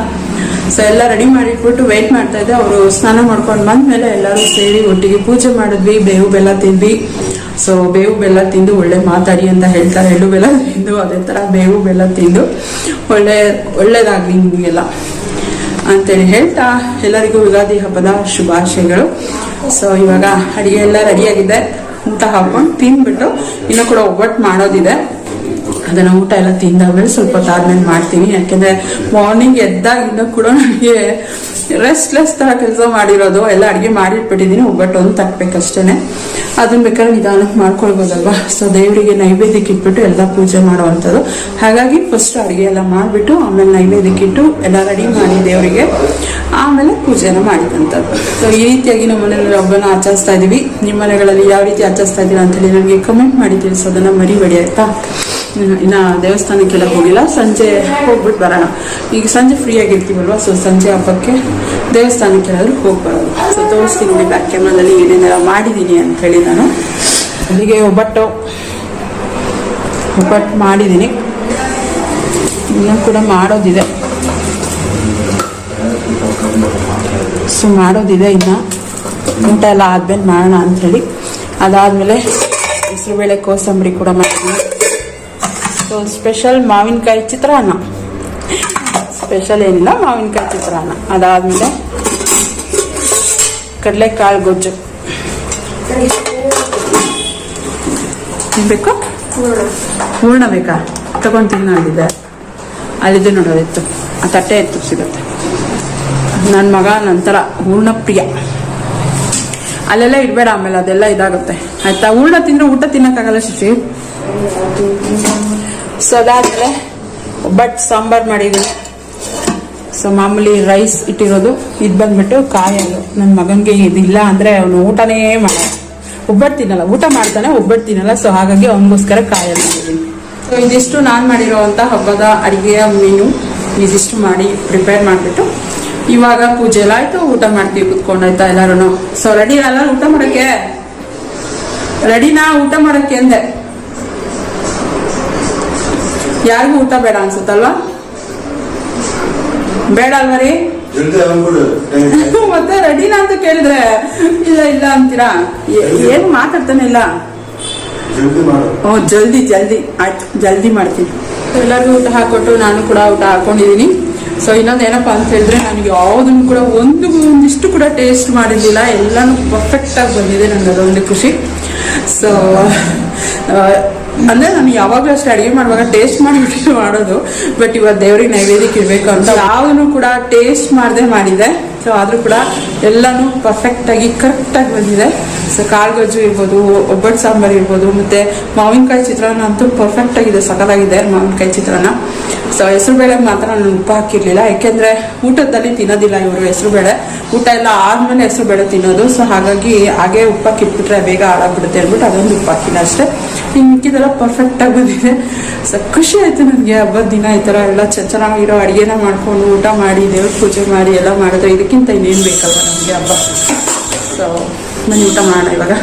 ಸೊ ಎಲ್ಲ ರೆಡಿ ಮಾಡಿಟ್ಬಿಟ್ಟು ವೆಯ್ಟ್ ಮಾಡ್ತಾ ಇದ್ದೆ. ಅವರು ಸ್ನಾನ ಮಾಡ್ಕೊಂಡು ಬಂದ್ಮೇಲೆ ಎಲ್ಲರೂ ಸೇರಿ ಒಟ್ಟಿಗೆ ಪೂಜೆ ಮಾಡಿದ್ವಿ. ಬೇವು ಬೆಲ್ಲ ತಿಂದ್ವಿ. ಸೊ ಬೇವು ಬೆಲ್ಲ ತಿಂದು ಒಳ್ಳೆ ಮಾತಾಡಿ ಅಂತ ಹೇಳ್ತಾರೆ. ಎಳ್ಳು ಬೆಲ್ಲ ತಿಂದು ಅದೇ ಥರ ಬೇವು ಬೆಲ್ಲ ತಿಂದು ಒಳ್ಳೆ ಒಳ್ಳೆಯದಾಗಲಿ ನಿಮಗೆಲ್ಲ. ಅಂತೇಳಿ ಹೇಳ್ತಾ ಎಲ್ಲರಿಗೂ ಯುಗಾದಿ ಹಬ್ಬದ ಶುಭಾಶಯಗಳು. ಸೊ ಇವಾಗ ಅಡಿಗೆ ಎಲ್ಲ ರೆಡಿಯಾಗಿದೆ ಊಟ ಹಾಕೊಂಡು ತಿಂದ್ಬಿಟ್ಟು, ಇನ್ನೂ ಕೂಡ ಒಬ್ಬಟ್ಟು ಮಾಡೋದಿದೆ. ಅದನ್ನ ಊಟ ಎಲ್ಲ ತಿಂದಾದ್ಮೇಲೆ ಸ್ವಲ್ಪ ಹೊತ್ತಾದ್ಮೇಲೆ ಮಾಡ್ತೀನಿ. ಯಾಕೆಂದ್ರೆ ಮಾರ್ನಿಂಗ್ ಎದ್ದಾಗಿಂದ ಕೂಡ ನನಗೆ ರೆಸ್ಟ್ಲೆಸ್ ತರ ಕೆಲಸ ಮಾಡಿರೋದು. ಎಲ್ಲ ಅಡಿಗೆ ಮಾಡಿಟ್ಬಿಟ್ಟಿದ್ದೀನಿ. ಒಬ್ಬಟ್ಟು ಒಂದು ತಟ್ಬೇಕಷ್ಟೇನೆ ಅದನ್ನ ಬೇಕಾದ್ರೆ ನಿಧಾನಕ್ಕೆ ಮಾಡ್ಕೊಳ್ಬೋದಲ್ವಾ? ಸೊ ದೇವರಿಗೆ ನೈವೇದ್ಯಕ್ಕೆ ಇಟ್ಬಿಟ್ಟು ಎಲ್ಲ ಪೂಜೆ ಮಾಡುವಂಥದ್ದು. ಹಾಗಾಗಿ ಫಸ್ಟ್ ಅಡುಗೆ ಎಲ್ಲ ಮಾಡಿಬಿಟ್ಟು, ಆಮೇಲೆ ನೈವೇದ್ಯಕ್ಕೆ ಇಟ್ಟು ಎಲ್ಲ ರೆಡಿ ಮಾಡಿ ದೇವರಿಗೆ. ಆಮೇಲೆ ಪೂಜೆನ ಮಾಡಿದಂಥದ್ದು. ಸೊ ಈ ರೀತಿಯಾಗಿ ನಮ್ಮ ಮನೆಯಲ್ಲಿ ಹಬ್ಬನ ಆಚರಿಸ್ತಾ ಇದ್ದೀವಿ ನಿಮ್ಮ ಮನೆಗಳಲ್ಲಿ ಯಾವ ರೀತಿ ಆಚರಿಸ್ತಾ ಇದ್ದೀರಾ ಅಂತೇಳಿ ನನಗೆ ಕಮೆಂಟ್ ಮಾಡಿ ತಿಳಿಸೋದನ್ನ ಮರಿಬೇಡಿ, ಆಯ್ತಾ? ಇನ್ನು- ದೇವಸ್ಥಾನಕ್ಕೆಲ್ಲ ಹೋಗಿಲ್ಲ. ಸಂಜೆ ಹೋಗ್ಬಿಟ್ಟು ಬರೋಣ. ಈಗ ಸಂಜೆ ಫ್ರೀ ಆಗಿರ್ತೀವಲ್ವಾ ಸೊ ಸಂಜೆ ಹಬ್ಬಕ್ಕೆ ದೇವಸ್ಥಾನಕ್ಕೆ ಹೋಗಿ ಬರೋದು ಸೊ ತೋರಿಸ್ತೀನಿ ಬ್ಯಾಕ್ ಕ್ಯಾಮ್ರಾದಲ್ಲಿ ಏನೇನೆಲ್ಲ ಮಾಡಿದ್ದೀನಿ ಅಂತ ಹೇಳಿ ನಾನು. ಅಲ್ಲಿಗೆ ಒಬ್ಬಟ್ಟು ಒಬ್ಬಟ್ಟು ಮಾಡಿದ್ದೀನಿ ಇನ್ನೂ ಕೂಡ ಮಾಡೋದಿದೆ. ಸೊ ಮಾಡೋದಿದೆ ಇನ್ನು. ಊಟ ಎಲ್ಲ ಆದ್ಮೇಲೆ ಮಾಡೋಣ ಅಂಥೇಳಿ ಅದಾದಮೇಲೆ ಹೆಸರುಬೇಳೆ, ಕೋಸಂಬರಿ ಕೂಡ ಮಾಡಿದ್ವಿ ಸೊ ಸ್ಪೆಷಲ್ ಮಾವಿನಕಾಯಿ ಚಿತ್ರಾನ್ನ. ಸ್ಪೆಷಲ್ ಏನಿಲ್ಲ, ಮಾವಿನಕಾಯಿ ಚಿತ್ರಾನ್ನ. ಅದಾದಮೇಲೆ ಕಡಲೆಕಾಳು ಗೊಜ್ಜು. ಬೇಕು ಹೂರ್ಣ ಬೇಕಾ? ತಗೊಂಡು ತಿನ್ನೋದಿದೆ ಅಲ್ಲಿದ್ದು ನೋಡೋದಿತ್ತು ಆ ತಟ್ಟೆ ಎತ್ತು ಸಿಗುತ್ತೆ. ನನ್ನ ಮಗ ನಂತರ ಹೂರ್ಣ ಪ್ರಿಯ. ಅಲ್ಲೆಲ್ಲ ಇಡಬೇಡ ಆಮೇಲೆ ಅದೆಲ್ಲ ಇದಾಗುತ್ತೆ. ಆಯ್ತಾ? ಹೂರ್ಣ ತಿಂದ್ರೆ ಊಟ ತಿನ್ನಕ್ಕಾಗಲ್ಲ ಶಿಶಿ? ಸೊ ಅದಾದ್ಮೇಲೆ ಒಬ್ಬಟ್ಟು ಸಾಂಬಾರ್ ಮಾಡಿದ್ದೀನಿ. ಸೊ ಮಾಮೂಲಿ ರೈಸ್ ಇಟ್ಟಿರೋದು. ಇದು ಬಂದ್ಬಿಟ್ಟು ಕಾಯಲು. ನನ್ನ ಮಗನಿಗೆ ಇದಿಲ್ಲ ಅಂದರೆ ಅವನು ಊಟನೇ ಮಾಡ ಒಬ್ಬಟ್ಟು ತಿನ್ನಲ್ಲ. ಊಟ ಮಾಡ್ತಾನೆ ಒಬ್ಬಟ್ಟು ತಿನ್ನಲ್ಲ. ಸೊ ಹಾಗಾಗಿ ಅವನಿಗೋಸ್ಕರ ಕಾಯಲು ಮಾಡಿದ್ದೀನಿ. ಸೊ ಇದಿಷ್ಟು ನಾನು ಮಾಡಿರೋವಂಥ ಹಬ್ಬದ ಅಡುಗೆಯ ಮೀನು ಇದಿಷ್ಟು ಮಾಡಿ ಪ್ರಿಪೇರ್ ಮಾಡಿಬಿಟ್ಟು ಇವಾಗ ಪೂಜೆ ಎಲ್ಲ ಆಯಿತು. ಊಟ ಮಾಡ್ತೀವಿ ಕುತ್ಕೊಂಡಾಯ್ತಾ ಎಲ್ಲರೂ ಸೊ ರೆಡಿ ಅಲ್ಲ ಊಟ ಮಾಡೋಕ್ಕೆ? ರೆಡಿನಾ ಊಟ ಮಾಡೋಕ್ಕೆ ಅಂದೆ. ಯಾರಿಗೂ ಊಟ ಬೇಡ ಅನ್ಸುತ್ತಲ್ವಾ? ಬೇಡ ಅಲ್ವಾ ರೀ ಮತ್ತೆ ರೆಡಿನಾ ಅಂತ ಕೇಳಿದ್ರೆ ಇಲ್ಲ ಇಲ್ಲ ಅಂತೀರಾ? ಏನು ಮಾತಾಡ್ತಾನೆ ಇಲ್ಲ. ಓ ಜಲ್ದಿ ಜಲ್ದಿ. ಆಯ್ತು ಜಲ್ದಿ ಮಾಡ್ತೀನಿ. ಎಲ್ಲರಿಗೂ ಊಟ ಹಾಕೊಟ್ಟು ನಾನು ಕೂಡ ಊಟ ಹಾಕೊಂಡಿದ್ದೀನಿ. ಸೊ ಇನ್ನೊಂದು ಏನಪ್ಪಾ ಅಂತ ಹೇಳಿದ್ರೆ ನಾನು ಯಾವುದನ್ನು ಕೂಡ ಒಂದು ಒಂದಿಷ್ಟು ಕೂಡ ಟೇಸ್ಟ್ ಮಾಡಿರಲಿಲ್ಲ. ಎಲ್ಲಾನು ಪರ್ಫೆಕ್ಟ್ ಆಗಿ ಬಂದಿದೆ ನನಗೆ ಅದೊಂದು ಖುಷಿ ಸೊ ಅಂದ್ರೆ ನಾನು ಯಾವಾಗಲೂ ಅಷ್ಟೇ ಅಡುಗೆ ಮಾಡುವಾಗ ಟೇಸ್ಟ್ ಮಾಡಿಬಿಟ್ಟು ಮಾಡೋದು ಬಟ್ ಇವತ್ತು ದೇವ್ರಿಗೆ ನೈವೇದ್ಯಕ್ಕೆ ಇರಬೇಕು ಅಂತ. ಯಾವುದನ್ನು ಕೂಡ ಟೇಸ್ಟ್ ಮಾಡದೆ ಮಾಡಿದೆ. ಸೊ ಆದರೂ ಕೂಡ ಎಲ್ಲಾನು ಪರ್ಫೆಕ್ಟ್ ಆಗಿ ಕರೆಕ್ಟ್ ಆಗಿ ಬಂದಿದೆ. ಸೊ ಕಾಳುಗಜ್ಜು ಇರ್ಬೋದು, ಒಬ್ಬಟ್ಟು ಸಾಂಬಾರು ಇರ್ಬೋದು, ಮತ್ತೆ ಮಾವಿನಕಾಯಿ ಚಿತ್ರಾನ್ನ ಅಂತೂ ಪರ್ಫೆಕ್ಟ್ ಆಗಿದೆ ಸಕಲಾಗಿದೆ ಮಾವಿನಕಾಯಿ ಚಿತ್ರಾನ್ನ. ಸೊ ಹೆಸರುಬೇಳೆ ಮಾತ್ರ ನಾನು ಉಪ್ಪು ಹಾಕಿರಲಿಲ್ಲ ಯಾಕೆಂದ್ರೆ ಊಟದಲ್ಲಿ ತಿನ್ನೋದಿಲ್ಲ ಇವರು ಹೆಸರುಬೇಳೆ. ಊಟ ಎಲ್ಲ ಆದ್ಮೇಲೆ ಹೆಸರುಬೇಳೆ ತಿನ್ನೋದು. ಸೊ ಹಾಗಾಗಿ ಹಾಗೆ ಉಪ್ಪು ಹಾಕಿಟ್ಬಿಟ್ರೆ ಬೇಗ ಹಾಳಾಗ್ಬಿಡುತ್ತೆ ಅಂದ್ಬಿಟ್ಟು ಅದೊಂದು ಉಪ್ಪು ಹಾಕಿಲ್ಲ ಅಷ್ಟೇ. ಇನ್ನು ಮಿಕ್ಕಿದೆಲ್ಲ ಪರ್ಫೆಕ್ಟ್ ಆಗಿ ಬಂದಿದೆ. ಸೊ ಖುಷಿ ಆಯ್ತು ನನಗೆ, ಹಬ್ಬದ ದಿನ ಈ ಥರ ಎಲ್ಲ ಚೆನ್ನಾಗಿರೋ ಅಡುಗೆನ ಮಾಡ್ಕೊಂಡು ಊಟ ಮಾಡಿ, ದೇವ್ರ ಪೂಜೆ ಮಾಡಿ ಎಲ್ಲ ಮಾಡಿದ್ರೆ ಇದಕ್ಕಿಂತ ಇನ್ನೇನು ಬೇಕಲ್ವ ನಮಗೆ ಹಬ್ಬ? ಸೊ ಮನೆ ಊಟ ಮಾಡೋಣ ಇವಾಗ.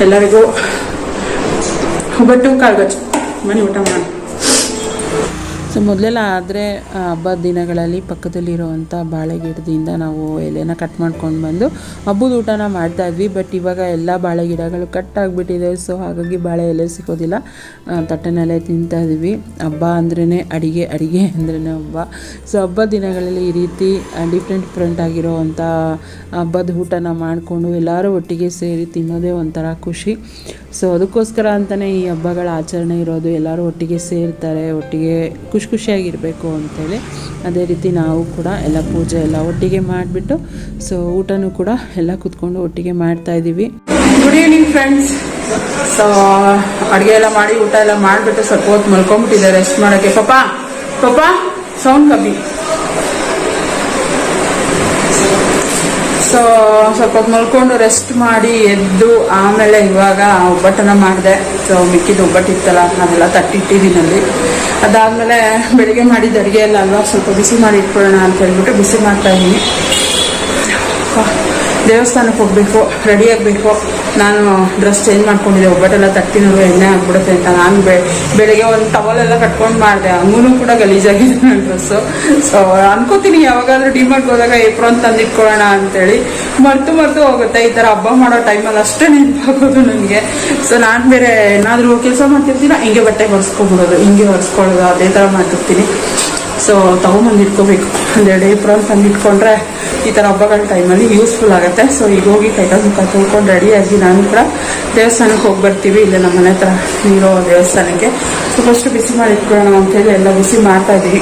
ಎಲ್ಲರಿಗೂ. ಒಬ್ಬಟ್ಟು ಕಾಳ್ಗಚ್ಚು ಮನೆ ಊಟ ಮಾಡೋಣ. ಸೊ ಮೊದಲೆಲ್ಲ ಆದರೆ ಹಬ್ಬದ ದಿನಗಳಲ್ಲಿ ಪಕ್ಕದಲ್ಲಿರುವಂಥ ಬಾಳೆ ಗಿಡದಿಂದ ನಾವು ಎಲೆನ ಕಟ್ ಮಾಡ್ಕೊಂಡು ಬಂದು ಹಬ್ಬದ ಊಟನ ಮಾಡ್ತಾ ಇದ್ವಿ. ಬಟ್ ಇವಾಗ ಎಲ್ಲ ಬಾಳೆ ಗಿಡಗಳು ಕಟ್ ಆಗಿಬಿಟ್ಟಿದೆ. ಸೊ ಹಾಗಾಗಿ ಬಾಳೆ ಎಲೆ ಸಿಗೋದಿಲ್ಲ. ತಟ್ಟೆನಲ್ಲೇ ತಿಂತಾ ಇದ್ವಿ. ಹಬ್ಬ ಅಂದ್ರೇ ಅಡಿಗೆ ಅಡಿಗೆ ಅಂದ್ರೇ ಹಬ್ಬ. ಸೊ ಹಬ್ಬದ ದಿನಗಳಲ್ಲಿ ಈ ರೀತಿ ಡಿಫ್ರೆಂಟ್ ಡಿಫ್ರೆಂಟ್ ಆಗಿರೋವಂಥ ಹಬ್ಬದ ಊಟನ ಮಾಡಿಕೊಂಡು ಎಲ್ಲರೂ ಒಟ್ಟಿಗೆ ಸೇರಿ ತಿನ್ನೋದೇ ಒಂಥರ ಖುಷಿ. ಸೊ ಅದಕ್ಕೋಸ್ಕರ ಅಂತಲೇ ಈ ಹಬ್ಬಗಳ ಆಚರಣೆ ಇರೋದು, ಎಲ್ಲರೂ ಒಟ್ಟಿಗೆ ಸೇರ್ತಾರೆ, ಒಟ್ಟಿಗೆ ಖುಷಿ ಖುಷಿಯಾಗಿರಬೇಕು ಅಂತೇಳಿ. ಅದೇ ರೀತಿ ನಾವು ಕೂಡ ಎಲ್ಲ ಪೂಜೆ ಎಲ್ಲ ಒಟ್ಟಿಗೆ ಮಾಡಿಬಿಟ್ಟು ಸೊ ಊಟನೂ ಕೂಡ ಎಲ್ಲ ಕೂತ್ಕೊಂಡು ಒಟ್ಟಿಗೆ ಮಾಡ್ತಾ ಇದ್ದೀವಿ. ಗುಡ್ ಈವ್ನಿಂಗ್ ಫ್ರೆಂಡ್ಸ್ ಸೊ ಅಡುಗೆ ಎಲ್ಲ ಮಾಡಿ, ಊಟ ಎಲ್ಲ ಮಾಡಿಬಿಟ್ಟು ಸ್ವಲ್ಪ ಹೊತ್ತು ಮಲ್ಕೊಂಡ್ಬಿಟ್ಟಿದೆ ರೆಸ್ಟ್ ಮಾಡೋಕ್ಕೆ. ಪಾಪ ಪಾಪ ಸೌಂಡ್ ಕಮ್ಮಿ. ಸೊ, ಸ್ವಲ್ಪ ಮಲ್ಕೊಂಡು ರೆಸ್ಟ್ ಮಾಡಿ ಎದ್ದು ಆಮೇಲೆ ಇವಾಗ ಒಬ್ಬಟ್ಟನ ಮಾಡಿದೆ. ಸೊ, ಮಿಕ್ಕಿದ ಒಬ್ಬಟ್ಟಿತ್ತಲ್ಲ, ನಾವೆಲ್ಲ ತಟ್ಟಿಟ್ಟಿದ್ದೀನಲ್ಲಿ. ಅದಾದಮೇಲೆ ಬೆಳಿಗ್ಗೆ ಮಾಡಿದ ಅಡುಗೆ ಎಲ್ಲ ಅಲ್ವಾ? ಸ್ವಲ್ಪ ಬಿಸಿ ಮಾಡಿ ಇಟ್ಕೊಳ್ಳೋಣ ಅಂತ ಹೇಳ್ಬಿಟ್ಟು ಬಿಸಿ ಮಾಡ್ತಾ ಇದ್ದೀನಿ. ದೇವಸ್ಥಾನಕ್ಕೆ ಹೋಗಬೇಕು ರೆಡಿ ಆಗಬೇಕು. ನಾನು ಡ್ರೆಸ್ ಚೇಂಜ್ ಮಾಡ್ಕೊಂಡಿದ್ದೆ, ಒಬ್ಬಟ್ಟೆಲ್ಲ ತಟ್ಟಿನೂ ಎಣ್ಣೆ ಆಗ್ಬಿಡುತ್ತೆ ಅಂತ. ನಾನು ಬೆ, ಬೆಳಿಗ್ಗೆ ಒಂದು ಟವಲೆಲ್ಲ ಕಟ್ಕೊಂಡು ಮಾಡಿದೆ. ಹಂಗೂ ಕೂಡ ಗಲೀಜಾಗಿದೆ ನನ್ನ ಡ್ರೆಸ್ಸು ಸೊ ಅನ್ಕೋತೀನಿ, ಯಾವಾಗಾದ್ರೂ ಡಿಮಾರ್ಟ್ ಹೋದಾಗ ಏಪ್ರೋನ್ ತಂದಿಟ್ಕೊಳ್ಳೋಣ ಅಂತೇಳಿ. ಮರ್ತು ಮರ್ತು ಹೋಗುತ್ತೆ. ಈ ಥರ ಹಬ್ಬ ಮಾಡೋ ಟೈಮಲ್ಲಿ ಅಷ್ಟೇ ನೆನಪಾಗೋದು ನನಗೆ. ಸೊ ನಾನು ಬೇರೆ ಏನಾದರೂ ಕೆಲಸ ಮಾಡ್ತಿರ್ತೀನ? ಹಿಂಗೆ ಬಟ್ಟೆ ಹೊರ್ಸ್ಕೊಬಿಡೋದು, ಹಿಂಗೆ ಹೊರ್ಸ್ಕೊಳ್ಳೋದು, ಅದೇ ಥರ ಮಾಡ್ತಿರ್ತೀನಿ. ಸೊ ತಗೊಂಬಂದು ಇಟ್ಕೋಬೇಕು ಒಂದೆರಡು ಏಪ್ರಿಲ್ ತಂದು ಇಟ್ಕೊಂಡ್ರೆ ಈ ಥರ ಹಬ್ಬಗಳ ಟೈಮಲ್ಲಿ ಯೂಸ್ಫುಲ್ ಆಗುತ್ತೆ. ಸೊ ಈಗ ಹೋಗಿ ಕೈಕಾಲು ಮುಖ ತೊಳ್ಕೊಂಡು ರೆಡಿಯಾಗಿ ನಾನು ಕೂಡ ದೇವಸ್ಥಾನಕ್ಕೆ ಹೋಗಿ ಬರ್ತೀವಿ. ಇಲ್ಲೇ ನಮ್ಮ ಮನೆ ಹತ್ರ ನೀರೋ ದೇವಸ್ಥಾನಕ್ಕೆ. ಸೊ ಫಸ್ಟ್ ಬಿಸಿ ಮಾಡಿ ಇಟ್ಕೊಳ್ಳೋಣ ಅಂತೇಳಿ ಎಲ್ಲ ಬಿಸಿ ಮಾಡ್ತಾ ಇದ್ದೀವಿ.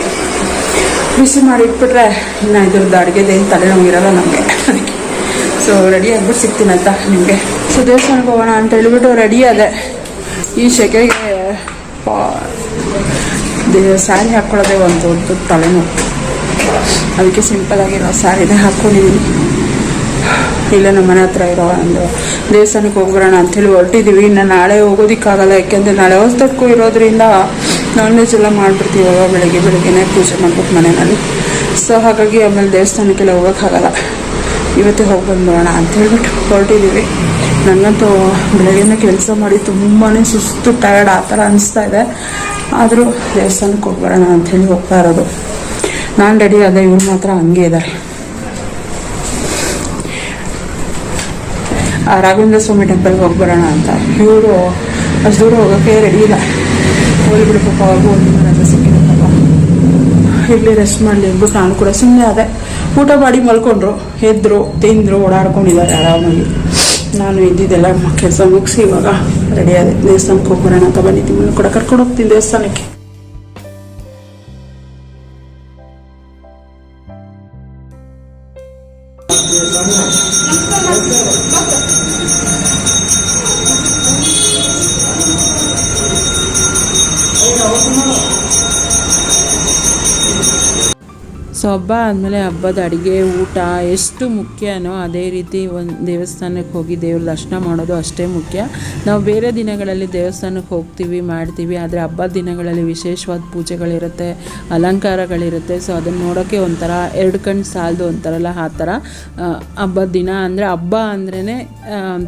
ಬಿಸಿ ಮಾಡಿ ಇಟ್ಬಿಟ್ರೆ ಇನ್ನು ಇದ್ರದ್ದು ಅಡುಗೆದೇನು ತಲೆನೋವು ಇರಲ್ಲ ನಮಗೆ. ಅದಕ್ಕೆ. ಸೊ ರೆಡಿ ಆಗ್ಬಿಟ್ಟು ಸಿಗ್ತೀನಂತ ನಿಮಗೆ. ಸೊ ದೇವಸ್ಥಾನಕ್ಕೆ ಹೋಗೋಣ ಅಂತ ಹೇಳ್ಬಿಟ್ಟು ರೆಡಿ ಅದೇ ಈ ಶೆಕೆಗೆ ದೇ ಸ್ಯಾರಿ ಹಾಕ್ಕೊಳ್ಳೋದೇ ಒಂದು ದೊಡ್ಡ ತಲೆನೋವು. ಅದಕ್ಕೆ ಸಿಂಪಲ್ ಆಗಿರೋ ಸ್ಯಾರಿನೇ ಹಾಕ್ಕೊಂಡಿದ್ದೀನಿ ಇಲ್ಲೇ, ನಮ್ಮ ಮನೆ ಹತ್ರ ಇರೋ ಒಂದು ದೇವಸ್ಥಾನಕ್ಕೆ ಹೋಗ್ಬರೋಣ ಅಂಥೇಳಿ ಹೊರಟಿದ್ದೀವಿ ಇನ್ನು ನಾಳೆ ಹೋಗೋದಕ್ಕಾಗಲ್ಲ, ಯಾಕೆಂದರೆ ನಾಳೆ ಹೊಸದಕ್ಕೂ ಇರೋದ್ರಿಂದ ನಾನ್ ವೆಜ್ ಎಲ್ಲ ಮಾಡಿಬಿಡ್ತೀವಲ್ಲ ಬೆಳಗ್ಗೆ, ಬೆಳಗ್ಗೆನೇ ಪೂಜೆ ಮಾಡ್ಬಿಟ್ಟು ಮನೆಯಲ್ಲಿ. ಸೊ ಹಾಗಾಗಿ ಆಮೇಲೆ ದೇವಸ್ಥಾನಕ್ಕೆಲ್ಲ ಹೋಗೋಕ್ಕಾಗಲ್ಲ. ಇವತ್ತೇ ಹೋಗಿ ಬಂದ್ಬಿಡೋಣ ಅಂತ ಹೇಳ್ಬಿಟ್ಟು ಹೊರಟಿದ್ದೀವಿ ನನಗಂತೂ ಬೆಳಗ್ಗೆನೇ ಕೆಲಸ ಮಾಡಿ ತುಂಬಾ ಸುಸ್ತು ಟಯರ್ಡ್ ಆ ಥರ ಅನಿಸ್ತಾ ಇದೆ. ಆದರೂ ದೇವಸ್ಥಾನಕ್ಕೆ ಹೋಗ್ಬರೋಣ ಅಂಥೇಳಿ ಹೋಗ್ತಾ ಇರೋದು. ನಾನು ರೆಡಿ ಆದ ಇವ್ರು ಮಾತ್ರ ಹಂಗೆ ಇದ್ದಾರೆ ಆ ರಾಘವೇಂದ್ರ ಸ್ವಾಮಿ ಟೆಂಪಲ್ಗೆ ಹೋಗ್ಬರೋಣ ಅಂತ. ಇವರು ಅಷ್ಟು ದೂರ ಹೋಗೋಕ್ಕೆ ರೆಡಿ ಇಲ್ಲ. ಹೋಗಿ ಬಿಡು ಪಾಪ, ಅವ್ರಿಗೂ ಒಂದು ಮನೆ ಸಿಕ್ಕಿರುತ್ತಲ್ವ? ಇಲ್ಲಿ ರೆಸ್ಟ್ ಮಾಡಲಿ ಅಂದ್ಬಿಟ್ಟು ನಾನು ಕೂಡ ಸುಮ್ಮನೆ ಅದೇ ಊಟ ಮಾಡಿ ಮಲ್ಕೊಂಡ್ರು, ಎದ್ರು, ತಿಂದರು, ಓಡಾಡ್ಕೊಂಡಿದ್ದಾರೆ ಆರಾಮಾಗಿ. ನಾನು ಇದ್ದಿದ್ದೆಲ್ಲ ಕೆಲಸ ಮುಗಿಸಿ ಇವಾಗ ರೆಡಿ ಆದೆ. ದೇವಸ್ಥಾನಕ್ಕೆ ಹೋಗೋಣ ಅಂತ ಬಂದಿದ್ದೀನಿ. ಕೂಡ ಕರ್ಕೊಂಡು ಹೋಗ್ತೀನಿ ದೇವಸ್ಥಾನಕ್ಕೆ. ಹಬ್ಬ ಆದಮೇಲೆ ಹಬ್ಬದ ಅಡುಗೆ, ಊಟ ಎಷ್ಟು ಮುಖ್ಯನೋ ಅದೇ ರೀತಿ ಒಂದು ದೇವಸ್ಥಾನಕ್ಕೆ ಹೋಗಿ ದೇವ್ರ ದರ್ಶನ ಮಾಡೋದು ಅಷ್ಟೇ ಮುಖ್ಯ. ನಾವು ಬೇರೆ ದಿನಗಳಲ್ಲಿ ದೇವಸ್ಥಾನಕ್ಕೆ ಹೋಗ್ತೀವಿ, ಮಾಡ್ತೀವಿ, ಆದರೆ ಹಬ್ಬದ ದಿನಗಳಲ್ಲಿ ವಿಶೇಷವಾದ ಪೂಜೆಗಳಿರುತ್ತೆ, ಅಲಂಕಾರಗಳಿರುತ್ತೆ. ಸೊ ಅದನ್ನು ನೋಡೋಕ್ಕೆ ಒಂಥರ ಎರಡು ಕಣ್ಣು ಸಾಲದು ಅಂತಾರಲ್ಲ ಆ ಥರ. ಹಬ್ಬದ ದಿನ ಅಂದರೆ ಹಬ್ಬ ಅಂದ್ರೇ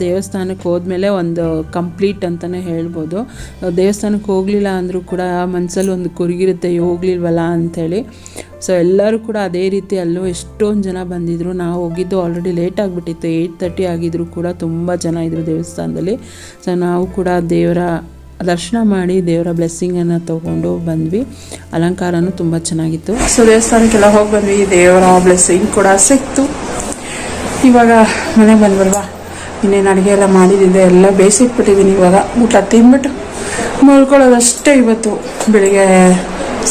ದೇವಸ್ಥಾನಕ್ಕೆ ಹೋದ್ಮೇಲೆ ಒಂದು ಕಂಪ್ಲೀಟ್ ಅಂತಲೇ ಹೇಳ್ಬೋದು. ದೇವಸ್ಥಾನಕ್ಕೆ ಹೋಗಲಿಲ್ಲ ಅಂದರೂ ಕೂಡ ಮನಸ್ಸಲ್ಲಿ ಒಂದು ಕುರುಗಿರುತ್ತೆ ಹೋಗ್ಲಿಲ್ವಲ್ಲ? ಅಂಥೇಳಿ ಸೊ ಎಲ್ಲರೂ ಕೂಡ ಅದೇ ರೀತಿ ಅಲ್ಲೂ ಎಷ್ಟೊಂದು ಜನ ಬಂದಿದ್ದರು ನಾವು ಹೋಗಿದ್ದು ಆಲ್ರೆಡಿ ಲೇಟ್ ಆಗಿಬಿಟ್ಟಿತ್ತು. ಏಯ್ಟ್ ತರ್ಟಿ ಆಗಿದ್ರು ಕೂಡ ತುಂಬ ಜನ ಇದ್ದರು ದೇವಸ್ಥಾನದಲ್ಲಿ. ಸೊ ನಾವು ಕೂಡ ದೇವರ ದರ್ಶನ ಮಾಡಿ ದೇವರ ಬ್ಲೆಸ್ಸಿಂಗನ್ನು ತಗೊಂಡು ಬಂದ್ವಿ. ಅಲಂಕಾರನೂ ತುಂಬ ಚೆನ್ನಾಗಿತ್ತು. ಸೊ ದೇವಸ್ಥಾನಕ್ಕೆಲ್ಲ ಹೋಗಿ ಬಂದ್ವಿ. ದೇವರ ಬ್ಲೆಸ್ಸಿಂಗ್ ಕೂಡ ಸಿಕ್ತು. ಇವಾಗ ಮನೆಗೆ ಬಂದ್ವಲ್ವಾ? ಇನ್ನೇನು ಅಡುಗೆ ಎಲ್ಲ ಮಾಡಿದ್ದಿದೆ ಎಲ್ಲ ಬೇಯಿಸಿಟ್ಬಿಟ್ಟಿದ್ದೀನಿ ಇವಾಗ. ಊಟ ತಿಂದ್ಬಿಟ್ಟು ಮಲ್ಕೊಳ್ಳೋದಷ್ಟೇ ಇವತ್ತು. ಬೆಳಿಗ್ಗೆ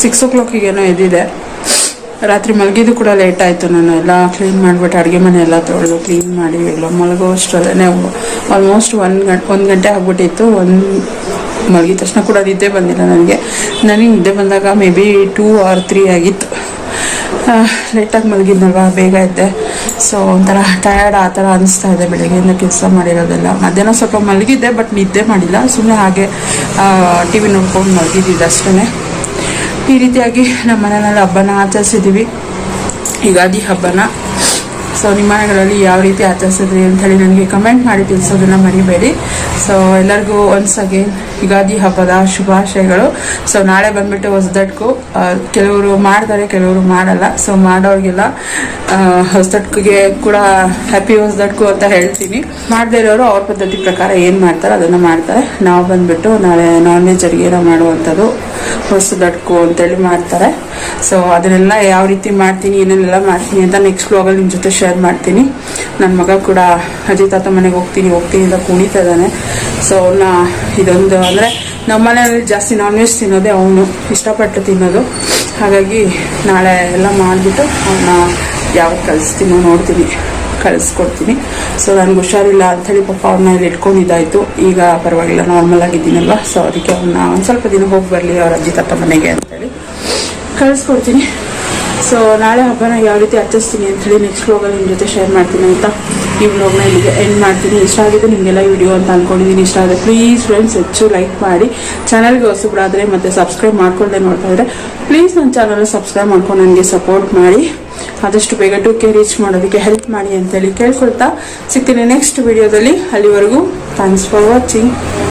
ಸಿಕ್ಸ್ ಓ ಕ್ಲಾಕಿಗೇನೋ ಎದ್ದಿದೆ. ರಾತ್ರಿ ಮಲಗಿದ್ದು ಕೂಡ ಲೇಟ್ ಆಯಿತು. ನಾನು ಎಲ್ಲ ಕ್ಲೀನ್ ಮಾಡಿಬಿಟ್ಟು ಅಡುಗೆ ಮನೆ ಎಲ್ಲ ತೊಳೆದು ಕ್ಲೀನ್ ಮಾಡಿ ಎಲ್ಲ ಮಲಗೋ ಆಲ್ಮೋಸ್ಟ್ ಒಂದು ಗಂಟೆ ಒಂದು ಗಂಟೆ ಆಗ್ಬಿಟ್ಟಿತ್ತು. ಒಂದು ಮಲಗಿದ ತಕ್ಷಣ ಕೂಡ ನಿದ್ದೆ ಬಂದಿಲ್ಲ ನನಗೆ. ನನಗೆ ನಿದ್ದೆ ಬಂದಾಗ maybe two or three ಆಗಿತ್ತು. ಲೇಟಾಗಿ ಮಲಗಿದ್ನಲ್ವ ಬೇಗ ಇದ್ದೆ ಸೊ ಒಂಥರ ಟಯರ್ಡ್ ಆ ಥರ ಅನಿಸ್ತಾ ಇದೆ ಬೆಳಗ್ಗೆಯಿಂದ ಕೆಲಸ ಮಾಡಿರೋದೆಲ್ಲ. ಮಧ್ಯಾಹ್ನ ಸ್ವಲ್ಪ ಮಲಗಿದ್ದೆ ಬಟ್ ನಿದ್ದೆ ಮಾಡಿಲ್ಲ. ಸುಮ್ಮನೆ ಹಾಗೆ ಟಿ ವಿ ನೋಡ್ಕೊಂಡು ಮಲಗಿದ್ದಿದ್ದು ಅಷ್ಟೇ ಈ ರೀತಿಯಾಗಿ ನಮ್ಮ ಮನೆಯಲ್ಲಿ ಹಬ್ಬನ ಆಚರಿಸಿದ್ದೀವಿ. ಯುಗಾದಿ ಹಬ್ಬನ ಸೊ ನಿಮ್ಮ ಮನೆಗಳಲ್ಲಿ ಯಾವ ರೀತಿ ಆಚರಿಸಿದ್ರಿ ಅಂತ ಹೇಳಿ ನನಗೆ ಕಮೆಂಟ್ ಮಾಡಿ ತಿಳಿಸೋದನ್ನ ಮರಿಬೇಡಿ. ಸೊ ಎಲ್ಲರಿಗೂ ಒನ್ಸ್ ಅಗೇನ್ ಯುಗಾದಿ ಹಬ್ಬದ ಶುಭಾಶಯಗಳು. ಸೊ ನಾಳೆ ಬಂದ್ಬಿಟ್ಟು ಹೊಸದಟ್ಕು ಕೆಲವರು ಮಾಡ್ತಾರೆ, ಕೆಲವರು ಮಾಡಲ್ಲ. ಸೊ ಮಾಡೋರಿಗೆಲ್ಲ ಹೊಸದಟ್ಕಿಗೆ ಕೂಡ ಹ್ಯಾಪಿ ಹೊಸದಟ್ಕು ಅಂತ ಹೇಳ್ತೀನಿ. ಮಾಡದೇ ಇರೋರು ಅವ್ರ ಪದ್ಧತಿ ಪ್ರಕಾರ ಏನು ಮಾಡ್ತಾರೆ ಅದನ್ನು ಮಾಡ್ತಾರೆ. ನಾವು ಬಂದ್ಬಿಟ್ಟು ನಾಳೆ ನಾನ್ ವೆಜ್ ಅಡುಗೆನ ಮಾಡುವಂಥದ್ದು ಹೊಸದಟ್ಕು ಅಂತೇಳಿ ಮಾಡ್ತಾರೆ. ಸೊ ಅದನ್ನೆಲ್ಲ ಯಾವ ರೀತಿ ಮಾಡ್ತೀನಿ, ಏನೇನೆಲ್ಲ ಮಾಡ್ತೀನಿ ಅಂತ ನೆಕ್ಸ್ಟ್ ಬ್ಲಾಗಲ್ಲಿ ನಿಮ್ಮ ಜೊತೆ ಶೇರ್ ಮಾಡ್ತೀನಿ. ನನ್ನ ಮಗ ಕೂಡ ಅಜ್ಜಿ ತಾತ ಮನೆಗೆ ಹೋಗ್ತೀನಿ ಹೋಗ್ತೀನಿ ಅಂತ ಕುಣಿತಾ ಇದ್ದಾನೆ. ಸೊ ಅವನ್ನ ಇದೊಂದು ಅಂದರೆ ನಮ್ಮ ಮನೆಯಲ್ಲಿ ಜಾಸ್ತಿ ನಾನ್ ವೆಜ್ ತಿನ್ನೋದೇ ಅವನು, ಇಷ್ಟಪಟ್ಟು ತಿನ್ನೋದು. ಹಾಗಾಗಿ ನಾಳೆ ಎಲ್ಲ ಮಾಡಿಬಿಟ್ಟು ಅವನ್ನ ಯಾವಾಗ ಕಳಿಸ್ತೀನೋ ನೋಡ್ತೀನಿ, ಕಳಿಸ್ಕೊಡ್ತೀನಿ. ಸೊ ನನಗೆ ಹುಷಾರಿಲ್ಲ ಅಂಥೇಳಿ ಪಾಪ ಅವ್ರನ್ನ ಇಲ್ಲಿ ಇಟ್ಕೊಂಡಿದ್ದಾಯ್ತು. ಈಗ ಪರವಾಗಿಲ್ಲ ನಾರ್ಮಲ್ ಆಗಿದ್ದೀನಲ್ವ? ಸೊ ಅದಕ್ಕೆ ಅವನ್ನ ಒಂದು ಸ್ವಲ್ಪ ದಿನ ಹೋಗಿ ಬರಲಿ ಅವ್ರ ಅಜ್ಜಿ ತಾತ ಮನೆಗೆ ಅಂತೇಳಿ ಕಳಿಸ್ಕೊಡ್ತೀನಿ. ಸೊ ನಾಳೆ ಹಬ್ಬನ ಯಾವ ರೀತಿ ಆಚರಿಸ್ತೀನಿ ಹೇಳಿ ನೆಕ್ಸ್ಟ್ ವ್ಲಾಗಲ್ಲಿ ನಿಮ್ಮ ಜೊತೆ ಶೇರ್ ಮಾಡ್ತೀನಿ ಅಂತ ಈ ವ್ಲಾಗ್ನ ಇಲ್ಲಿಗೆ ಎಂಡ್ ಮಾಡ್ತೀನಿ. ಇಷ್ಟ ಆಗಿದೆ ನಿಮಗೆಲ್ಲ ವಿಡಿಯೋ ಅಂತ ಅಂದ್ಕೊಂಡಿದ್ದೀನಿ ಇಷ್ಟ ಆದರೆ ಪ್ಲೀಸ್ ಫ್ರೆಂಡ್ಸ್ ಹೆಚ್ಚು ಲೈಕ್ ಮಾಡಿ. ಚಾನಲ್ಗೆ ಹೊಸಬ್ರಾದ್ರೆ ಮತ್ತು ಸಬ್ಸ್ಕ್ರೈಬ್ ಮಾಡ್ಕೊಳ್ಳದೆ ನೋಡ್ತಾ ಇದ್ರೆ ಪ್ಲೀಸ್ ನನ್ನ ಚಾನಲ್ ಸಬ್ಸ್ಕ್ರೈಬ್ ಮಾಡ್ಕೊಂಡು ನನಗೆ ಸಪೋರ್ಟ್ ಮಾಡಿ. ಆದಷ್ಟು ಬೇಗ ಟು ಕೆ ರೀಚ್ ಮಾಡೋದಕ್ಕೆ ಹೆಲ್ಪ್ ಮಾಡಿ ಅಂತೇಳಿ ಕೇಳ್ಕೊಳ್ತಾ ಸಿಗ್ತೀನಿ ನೆಕ್ಸ್ಟ್ ವಿಡಿಯೋದಲ್ಲಿ ಅಲ್ಲಿವರೆಗೂ ಥ್ಯಾಂಕ್ಸ್ ಫಾರ್ ವಾಚಿಂಗ್